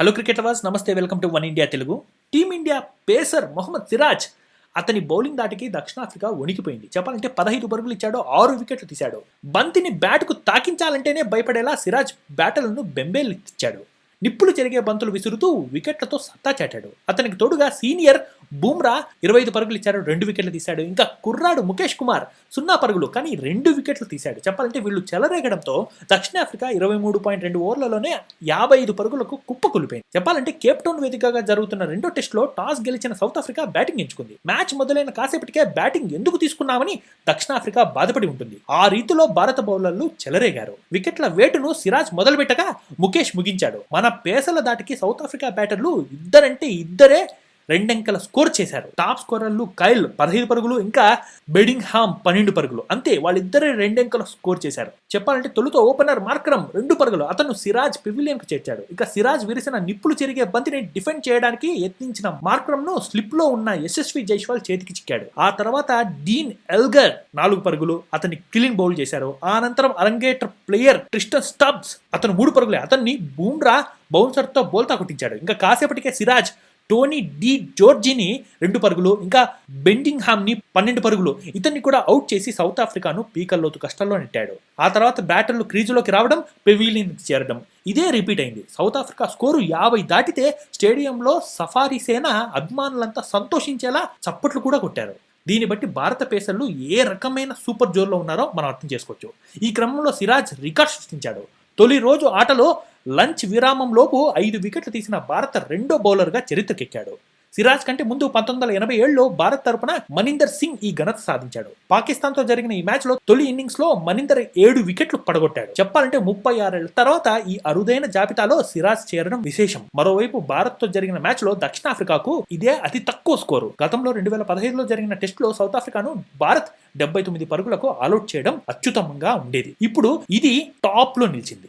Hello cricket వాస్ నమస్తే welcome to one India Telugu team India pacer Mohammed Siraj అతని bowling దాటికి దక్షిణాఫ్రికా వణికిపోయింది. చెప్పాలంటే పదహైదు పరుగులు ఇచ్చాడు ఆరు వికెట్లు తీశాడు. బంతిని బ్యాట్కు తాకించాలంటేనే భయపడేలా సిరాజ్ బ్యాటర్లను ఇచ్చాడు. నిప్పులు చెరిగే బంతులు విసురుతూ వికెట్లతో సత్తా చాటాడు. అతనికి తోడుగా సీనియర్ బూమ్రా ఇరవై ఐదు పరుగులు ఇచ్చాడు రెండు వికెట్లు తీశాడు. ఇంకా కుర్రాడు ముఖేష్ కుమార్ సున్నా పరుగులు కానీ రెండు వికెట్లు తీశాడు. చెప్పాలంటే వీళ్ళు చెలరేగడంతో దక్షిణాఫ్రికా ఇరవై మూడు పాయింట్ రెండు ఓవర్లలోనే యాభై ఐదు పరుగులకు కుప్పకూలిపోయింది చెప్పాలంటే కేప్టౌన్ వేదికగా జరుగుతున్న రెండో టెస్టులో టాస్ గెలిచిన సౌత్ ఆఫ్రికా బ్యాటింగ్ ఎంచుకుంది. మ్యాచ్ మొదలైన కాసేపటికే బ్యాటింగ్ ఎందుకు తీసుకున్నామని దక్షిణాఫ్రికా బాధపడి ఉంటుంది. ఆ రీతిలో భారత బౌలర్లు చెలరేగారు. వికెట్ల వేటును సిరాజ్ మొదలుపెట్టగా ముఖేష్ ముగించాడు. మన పేసల దాటికి సౌత్ ఆఫ్రికా బ్యాటర్లు ఇద్దరంటే ఇద్దరే రెండంకెల స్కోర్ చేశారు. టాప్ స్కోరర్లు కైల్ పదహైదు పరుగులు ఇంకా బెడింగ్ హామ్ పన్నెండు పరుగులు. అంతే వాళ్ళిద్దరే రెండంకెల స్కోర్ చేశారు. చెప్పాలంటే తొలుత ఓపెనర్ మార్కరం రెండు పరుగులు అతను సిరాజ్ పివిలియన్కు చేర్చాడు. ఇక సిరాజ్ విరిసిన నిప్పులు చెరిగే బంతిని డిఫెండ్ చేయడానికి యత్నించిన మార్కరం ను స్లిప్లో ఉన్న యశస్వి జైస్వాల్ చేతికి చిక్కాడు. ఆ తర్వాత డీన్ ఎల్గర్ నాలుగు పరుగులు అతన్ని క్లీన్ బౌల్ చేశారు. అనంతరం అరంగేటర్ ప్లేయర్ ట్రిస్టన్ స్టబ్స్ అతను మూడు పరుగులే అతన్ని బూమ్రా బౌన్సర్తో బోల్తా కొట్టించాడు. ఇంకా కాసేపటికే సిరాజ్ టోనీ డి జోర్జిని రెండు పరుగులు ఇంకా బెండింగ్ హామ్ని పన్నెండు పరుగులు. ఇతన్ని కూడా అవుట్ చేసి సౌత్ ఆఫ్రికాను పీకల్లోతు కష్టంలో నెట్టాడు. ఆ తర్వాత బ్యాటర్లు క్రీజులోకి రావడం పెవిలియన్ చేరడం. ఇదే రిపీట్ అయింది. సౌత్ ఆఫ్రికా స్కోరు యాభై దాటితే స్టేడియంలో సఫారీ సేన అభిమానులంతా సంతోషించేలా చప్పట్లు కూడా కొట్టారు. దీన్ని బట్టి భారత పేసర్లు ఏ రకమైన సూపర్ జోర్లో ఉన్నారో మనం అర్థం చేసుకోవచ్చు. ఈ క్రమంలో సిరాజ్ రికార్డ్ సృష్టించాడు. తొలి రోజు ఆటలో లంచ్ విరామంలోపు ఐదు వికెట్లు తీసిన భారత రెండో బౌలర్గా చరిత్రకెక్కాడు. సిరాజ్ కంటే ముందు పంతొమ్మిది వందల ఎనభై ఏడులో భారత్ తరపున మనిందర్ సింగ్ ఈ ఘనత సాధించాడు. పాకిస్తాన్తో జరిగిన ఈ మ్యాచ్లో తొలి ఇన్నింగ్స్లో మనిందర్ ఏడు వికెట్లు పడగొట్టాడు. చెప్పాలంటే ముప్పై ఆరేళ్ళ తర్వాత ఈ అరుదైన జాబితాలో సిరాజ్ చేరడం విశేషం. మరోవైపు భారత్తో జరిగిన మ్యాచ్లో దక్షిణాఫ్రికాకు ఇదే అతి తక్కువ స్కోరు. గతంలో రెండు వేల పదహైదులో జరిగిన టెస్ట్లో సౌత్ ఆఫ్రికాను భారత్ డెబ్బై తొమ్మిది పరుగులకు ఆల్అౌట్ చేయడం అత్యుత్తమంగా ఉండేది. ఇప్పుడు ఇది టాప్లో నిలిచింది.